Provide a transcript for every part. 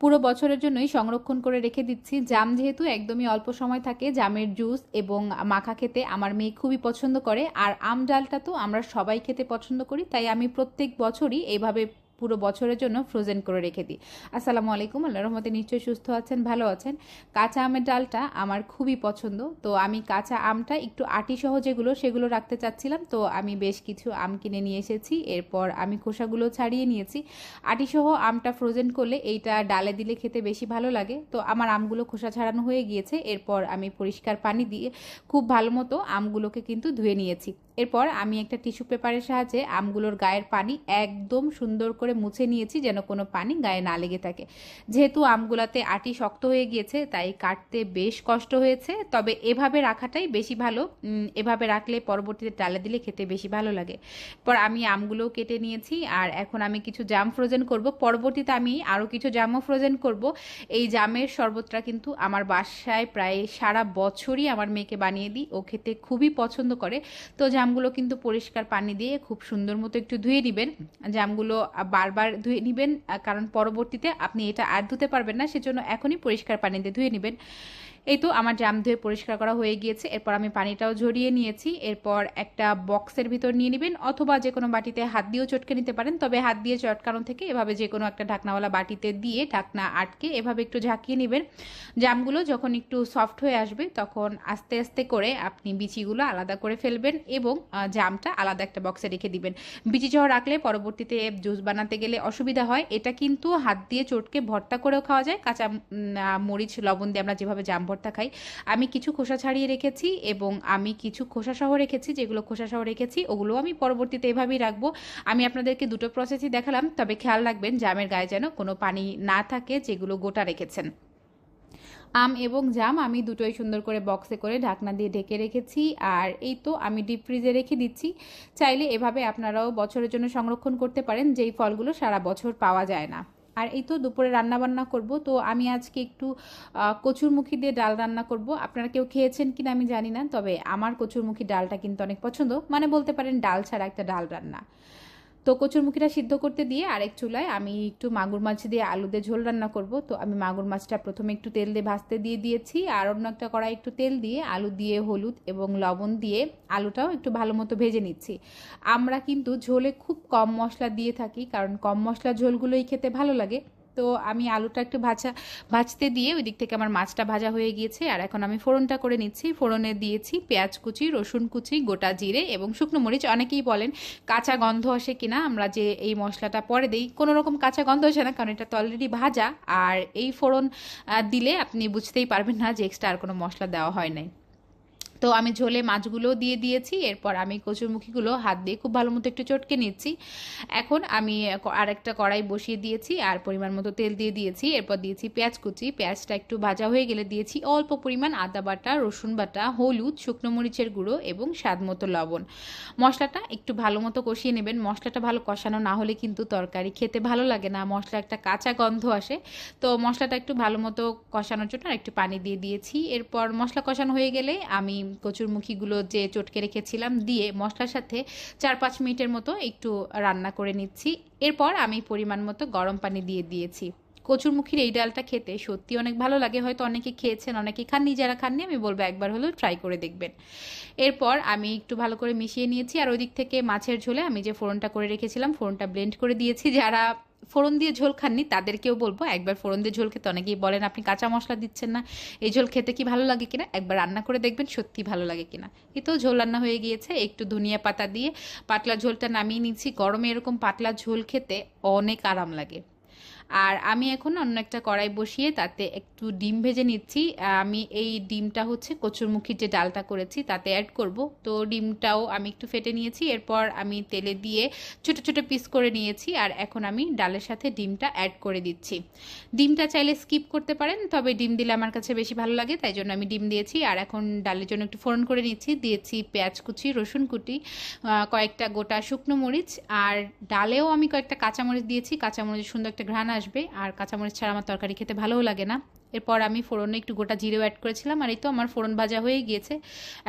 পুরো বছরের জন্যই সংরক্ষণ করে রেখে দিচ্ছি। জাম যেহেতু একদমই অল্প সময় থাকে, জামের জুস এবং মাখা খেতে আমার মেয়ে খুবই পছন্দ করে। আর আম ডালটা তো আমরা সবাই খেতে পছন্দ করি, তাই আমি প্রত্যেক বছরই এইভাবে পুরো বছরের জন্য ফ্রোজেন করে রেখে দিই। আসসালামু আলাইকুম আল্লাহ রহমতে নিশ্চয়ই সুস্থ আছেন, ভালো আছেন। কাঁচা আমের ডালটা আমার খুবই পছন্দ। তো আমি কাঁচা আমটা একটু আটি সহ যেগুলো, সেগুলো রাখতে চাচ্ছিলাম। তো আমি বেশ কিছু আম কিনে নিয়ে এসেছি। এরপর আমি খোসাগুলো ছাড়িয়ে নিয়েছি। আটি সহ আমটা ফ্রোজেন করলে এইটা ডালে দিলে খেতে বেশি ভালো লাগে। তো আমার আমগুলো খোসা ছাড়ানো হয়ে গিয়েছে। এরপর আমি পরিষ্কার পানি দিয়ে খুব ভালো মতো আমগুলোকে কিন্তু ধুয়ে নিয়েছি। এরপর আমি একটা টিস্যু পেপারের সাহায্যে আমগুলোর গায়ের পানি একদম সুন্দর করে মুছে নিয়েছি যেন কোনো পানি গায়ে না লেগে থাকে। যেহেতু আমগুলাতে আটি শক্ত হয়ে গিয়েছে, তাই কাটতে বেশ কষ্ট হয়েছে। তবে এভাবে রাখাটাই বেশি ভালো। এভাবে রাখলে পরবর্তীতে ডালে দিলে খেতে বেশি ভালো লাগে। পর আমি আমগুলোও কেটে নিয়েছি আর এখন আমি কিছু জাম ফ্রোজেন করব। পরবর্তীতে আমি আরও কিছু জামও ফ্রোজেন করব। এই জামের শরবতটা কিন্তু আমার বাসায় প্রায় সারা বছরই আমার মেয়েকে বানিয়ে দিই। ও খেতে খুবই পছন্দ করে। তো জাম জামগুলো কিন্তু পরিষ্কার পানি দিয়ে খুব সুন্দর মতো একটু ধুয়ে নেবেন। জামগুলো বারবার ধুয়ে নেবেন কারণ পরবর্তীতে আপনি এটা আর ধুতে পারবেন না, সেজন্য এখনই পরিষ্কার পানি দিয়ে ধুয়ে নেবেন। এই তো আমার জাম ধুয়ে পরিষ্কার করা হয়ে গিয়েছে। এরপর আমি পানিটাও ঝরিয়ে নিয়েছি। এরপর একটা বক্সের ভিতর নিয়ে নেবেন অথবা যে কোনো বাটিতে হাত দিয়েও চটকে নিতে পারেন। তবে হাত দিয়ে চটকানো থেকে এভাবে যে কোনো একটা ঢাকনাওয়ালা বাটিতে দিয়ে ঢাকনা আটকে এভাবে একটু ঝাঁকিয়ে নেবেন। জামগুলো যখন একটু সফট হয়ে আসবে, তখন আস্তে আস্তে করে আপনি বিচিগুলো আলাদা করে ফেলবেন এবং জামটা আলাদা একটা বক্সে রেখে দিবেন। বিচি সহ রাখলে পরবর্তীতে জুস বানাতে গেলে অসুবিধা হয়। এটা কিন্তু হাত দিয়ে চটকে ভর্তা করেও খাওয়া যায়। কাঁচা মরিচ, লবণ দিয়ে আমরা যেভাবে জাম ভর্তা খাই। আমি কিছু খোসা ছাড়িয়ে রেখেছি এবং আমি কিছু খোসা সহ রেখেছি, যেগুলো খোসা সহ রেখেছি, ওগুলো আমি পরবর্তীতে এভাবেই রাখব। আমি আপনাদেরকে দুটো প্রসেসই দেখালাম, তবে খেয়াল রাখবেন জামের গায়ে যেন কোনো পানি না থাকে যেগুলো গোটা রেখেছেন। আম এবং জাম আমি দুটোই সুন্দর করে বক্সে করে ঢাকনা দিয়ে ঢেকে রেখেছি, আর এই তো আমি ডিপ ফ্রিজে রেখে দিচ্ছি। চাইলে এভাবে আপনারাও বছরের জন্য সংরক্ষণ করতে পারেন, যেই ফলগুলো সারা বছর পাওয়া যায় না। আর এই তো দুপুরে রান্না বান্না করব। তো আমি আজকে একটু কচুরমুখী দিয়ে ডাল রান্না করব। আপনারা কেউ খেয়েছেন কিনা আমি জানি না, তবে আমার কচুরমুখী ডালটা কিন্তু অনেক পছন্দ। মানে বলতে পারেন ডাল ছাড়া একটা ডাল রান্না। তো কচুরমুখিটা সিদ্ধ করতে দিয়ে আরেক চুলায় আমি একটু মাগুর মাছ দিয়ে আলু দিয়ে ঝোল রান্না করব। তো আমি মাগুর মাছটা প্রথমে একটু তেল দিয়ে ভাজতে দিয়ে দিয়েছি আর অন্য একটা কড়াই একটু তেল দিয়ে আলু দিয়ে হলুদ এবং লবণ দিয়ে আলুটাও একটু ভালো মতো ভেজে নিচ্ছি। আমরা কিন্তু ঝোলে খুব কম মশলা দিয়ে থাকি কারণ কম মশলা ঝোলগুলোই খেতে ভালো লাগে। তো আমি আলুটা একটু ভাজা, ভাজতে দিয়ে ওই দিক থেকে আমার মাছটা ভাজা হয়ে গিয়েছে। আর এখন আমি ফোড়নটা করে নিচ্ছি। ফোড়নে দিয়েছি পেঁয়াজ কুচি, রসুন কুচি, গোটা জিরে এবং শুকনো মরিচ। অনেকেই বলেন কাঁচা গন্ধ আসে কিনা, আমরা যে এই মশলাটা পরে দিই, কোনো রকম কাঁচা গন্ধ আসে না, কারণ এটা তো অলরেডি ভাজা। আর এই ফোড়ন দিলে আপনি বুঝতেই পারবেন না যে এক্সট্রা আর কোনো মশলা দেওয়া হয় নাই। তো আমি ঝোলে মাছগুলো দিয়ে দিয়েছি, এরপর আমি কচুরমুখীগুলো হাত দিয়ে খুব ভালো মতো একটু চটকে নিচ্ছি। এখন আমি আর একটা কড়াই বসিয়ে দিয়েছি আর পরিমাণ মতো তেল দিয়ে দিয়েছি, এরপর দিয়েছি পেঁয়াজ কুচি। পেঁয়াজটা একটু ভাজা হয়ে গেলে দিয়েছি অল্প পরিমাণ আদা বাটা, রসুন বাটা, হলুদ, শুকনো মরিচের গুঁড়ো এবং স্বাদ মতো লবণ। মশলাটা একটু ভালো মতো কষিয়ে নেবেন। মশলাটা ভালো কষানো না হলে কিন্তু তরকারি খেতে ভালো লাগে না, মশলা একটা কাঁচা গন্ধ আসে। তো মশলাটা একটু ভালো মতো কষানোর জন্য একটু পানি দিয়ে দিয়েছি। এরপর মশলা কষানো হয়ে গেলে আমি কচুরমুখীগুলো যে চটকে রেখেছিলাম দিয়ে মশলার সাথে চার পাঁচ মিনিটের মতো একটু রান্না করে নিচ্ছি। এরপর আমি পরিমাণ মতো গরম পানি দিয়ে দিয়েছি। কচুরমুখীর এই ডালটা খেতে সত্যি অনেক ভালো লাগে, হয়তো অনেকে খেয়েছেন, অনেকে খাননি, যারা খাননি আমি বলব একবার হলেও ট্রাই করে দেখবেন। এরপর আমি একটু ভালো করে মিশিয়ে নিয়েছি, আর ওই দিক থেকে মাছের ঝোলে আমি যে ফোড়নটা করে রেখেছিলাম, ফোড়নটা ব্লেন্ড করে দিয়েছি। যারা ফোড়ন দিয়ে ঝোল খাননি, তাদেরকেও বলব, একবার ফোড়ন দিয়ে ঝোল খেতে অনেকেই বলেন, আপনি কাঁচা মশলা দিচ্ছেন না, এই ঝোল খেতে কি ভালো লাগে কিনা? একবার রান্না করে দেখবেন সত্যি ভালো লাগে কিনা। এতেও ঝোল রান্না হয়ে গিয়েছে, একটু ধনিয়া পাতা দিয়ে পাতলা ঝোলটা নামিয়ে নিচ্ছি। গরমে এরকম পাতলা ঝোল খেতে অনেক আরাম লাগে। আর আমি এখন অন্য একটা কড়াই বসিয়ে তাতে একটু ডিম ভেজে নিচ্ছি। আমি এই ডিমটা হচ্ছে কচুরমুখির যে ডালটা করেছি তাতে অ্যাড করব। তো ডিমটাও আমি একটু ফেটে নিয়েছি, এরপর আমি তেলে দিয়ে ছোট ছোট পিস করে নিয়েছি আর এখন আমি ডালের সাথে ডিমটা অ্যাড করে দিচ্ছি। ডিমটা চাইলে স্কিপ করতে পারেন, তবে ডিম দিলে আমার কাছে বেশি ভালো লাগে, তাই জন্য আমি ডিম দিয়েছি। আর এখন ডালের জন্য একটু ফোড়ন করে নিচ্ছি, দিয়েছি পেঁয়াজ কুচি, রসুন কুটি কয়েকটা গোটা শুকনো মরিচ। আর ডালেও আমি কয়েকটা কাঁচামরিচ দিয়েছি কাঁচামরিচ সুন্দর একটা ঘ্রাণ আসবে, আর কাঁচামরিচ ছাড়া আমার তরকারি খেতে ভালোও লাগে না। এরপর আমি ফোড়নে একটু গোটা জিরেও অ্যাড করেছিলাম, আর এই তো আমার ফোড়ন ভাজা হয়ে গিয়েছে।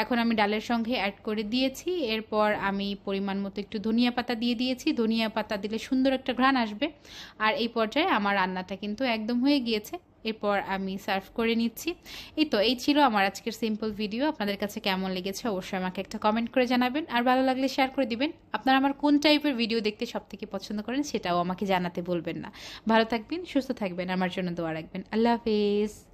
এখন আমি ডালের সঙ্গে অ্যাড করে দিয়েছি। এরপর আমি পরিমাণ মতো একটু ধনিয়া পাতা দিয়ে দিয়েছি। ধনিয়া পাতা দিলে সুন্দর একটা ঘ্রাণ আসবে। আর এই পর্যায়ে আমার রান্নাটা কিন্তু একদম হয়ে গিয়েছে। এরপর আমি সার্ভ করে নিচ্ছি। এই তো, এই ছিল আমার আজকের সিম্পল ভিডিও আপনাদের কাছে কেমন লেগেছে অবশ্যই আমাকে একটা কমেন্ট করে জানাবেন। আর ভালো লাগলে শেয়ার করে দিবেন। আপনারা আমার কোন টাইপের ভিডিও দেখতে সব থেকে পছন্দ করেন সেটাও আমাকে জানাতে বলবেন না। ভালো থাকবেন, সুস্থ থাকবেন, আমার জন্য দোয়া রাখবেন। আল্লাহ হাফেজ।